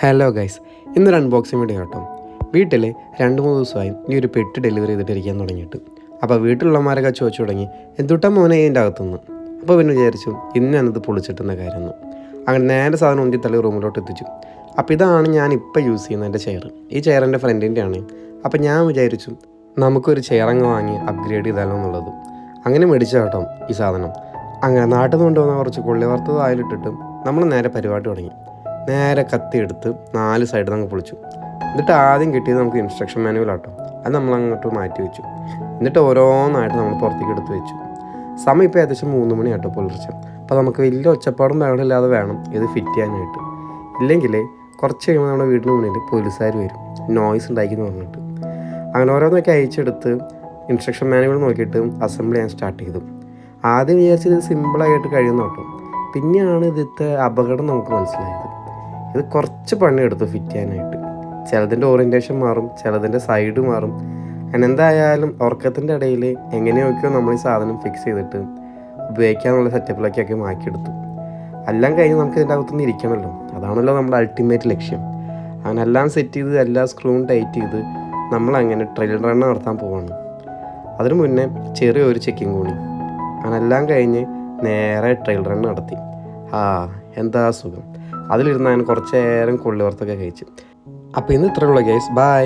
Hello guys ഇന്നൊരു unboxing video കേട്ടോ. വീട്ടിൽ രണ്ട് മൂന്ന് ദിവസമായി ഈ ഒരു പെട്ട് ഡെലിവറി ചെയ്തിട്ടിരിക്കാൻ തുടങ്ങിയിട്ട്. അപ്പോൾ വീട്ടിലുള്ളമാരൊക്കെ ചോദിച്ചു തുടങ്ങി എന്തുട്ടാ മോനെ ഇതിന്റെ അകത്തുനിന്ന്? അപ്പോൾ പിന്നെ വിചാരിച്ചു ഇന്ന് ഞാനിത് പൊളിച്ചിട്ടുന്ന കാര്യമെന്ന്. അങ്ങനെ നേരെ സാധനം ഒന്നി തള്ളി റൂമിലോട്ട് എത്തിച്ചു. അപ്പോൾ ഇതാണ് ഞാൻ ഇപ്പോൾ യൂസ് ചെയ്യുന്ന എന്റെ ചെയർ ഈ ചെയർ എന്റെ ഫ്രണ്ടിന്റെ ആണ്. അപ്പോൾ ഞാൻ വിചാരിച്ചു നമുക്കൊരു ചെയർ അങ്ങ് വാങ്ങി അപ്ഗ്രേഡ് ചെയ്താലോ എന്നുള്ളത്. അങ്ങനെ മേടിച്ച കേട്ടോ ഈ സാധനം. അങ്ങനെ നാട്ടിൽ നിന്ന് കൊണ്ടുവന്ന കുറച്ച് കൊള്ളി വറുത്തത് ആയിലിട്ടിട്ട് നമ്മൾ നേരെ പരിപാടി തുടങ്ങി. നേരെ കത്തി എടുത്ത് നാല് സൈഡിൽ നമുക്ക് പൊളിച്ചു. എന്നിട്ട് ആദ്യം കിട്ടിയത് നമുക്ക് ഇൻസ്ട്രക്ഷൻ മാനുവൽ ആട്ടോ. അത് നമ്മൾ അങ്ങോട്ട് മാറ്റി വെച്ചു. എന്നിട്ട് ഓരോന്നായിട്ട് നമ്മൾ പുറത്തേക്ക് എടുത്ത് വെച്ചു. സമയം ഇപ്പോൾ ഏകദേശം മൂന്ന് മണി ആട്ടോ പുലർച്ചെ. അപ്പോൾ നമുക്ക് വലിയ ഒച്ചപ്പാടും ബഹളമില്ലാതെ വേണം ഇത് ഫിറ്റ് ചെയ്യാനായിട്ട്. ഇല്ലെങ്കിൽ കുറച്ച് കഴിയുമ്പോൾ നമ്മുടെ വീടിന് മുന്നിൽ പോലീസുകാർ വരും. നോയ്സ് ഉണ്ടാക്കിയെന്ന് പറഞ്ഞിട്ട്. അങ്ങനെ ഓരോന്നൊക്കെ അയച്ചെടുത്ത് ഇൻസ്ട്രക്ഷൻ മാനുവൽ നോക്കിയിട്ട് അസംബ്ലി ചെയ്യാൻ സ്റ്റാർട്ട് ചെയ്തു. ആദ്യം വിചാരിച്ചത് സിമ്പിളായിട്ട് കഴിയുന്ന കേട്ടോ. പിന്നെയാണ് ഇതിത്തെ അപകടം നമുക്ക് മനസ്സിലായത്. ഇത് കുറച്ച് പണിയെടുത്തു ഫിറ്റ് ചെയ്യാനായിട്ട്. ചിലതിന്റെ ഓറിയന്റേഷൻ മാറും ചിലതിന്റെ സൈഡ് മാറും. അങ്ങനെ എന്തായാലും ഉറക്കത്തിന്റെ ഇടയിൽ എങ്ങനെയൊക്കെയോ നമ്മൾ ഈ സാധനം ഫിക്സ് ചെയ്തിട്ട് ഉപയോഗിക്കാനുള്ള സെറ്റപ്പിലൊക്കെ ആക്കി മാറ്റിയെടുത്തു. എല്ലാം കഴിഞ്ഞ് നമുക്ക് ഇതിന്റെ അകത്തുനിന്ന് ഇരിക്കണമല്ലോ. അതാണല്ലോ നമ്മുടെ അൾട്ടിമേറ്റ് ലക്ഷ്യം. അങ്ങനെ എല്ലാം സെറ്റ് ചെയ്ത് എല്ലാ സ്ക്രൂവും ടൈറ്റ് ചെയ്ത് നമ്മൾ അങ്ങനെ ട്രെയിൽ റൺ നടത്താൻ പോവാണ്. അതിനു മുന്നേ ചെറിയൊരു ചെക്കിങ് കൂടി അങ്ങനെ എല്ലാം കഴിഞ്ഞ് നേരെ ട്രെയിൽ റൺ നടത്തി. ആ എന്താ സുഖം. അതിലിരുന്ന് ഞാൻ കുറച്ച് നേരം കഴിച്ചു. അപ്പോൾ ഇന്ന് ഇത്രയുള്ള കേസ് ബൈ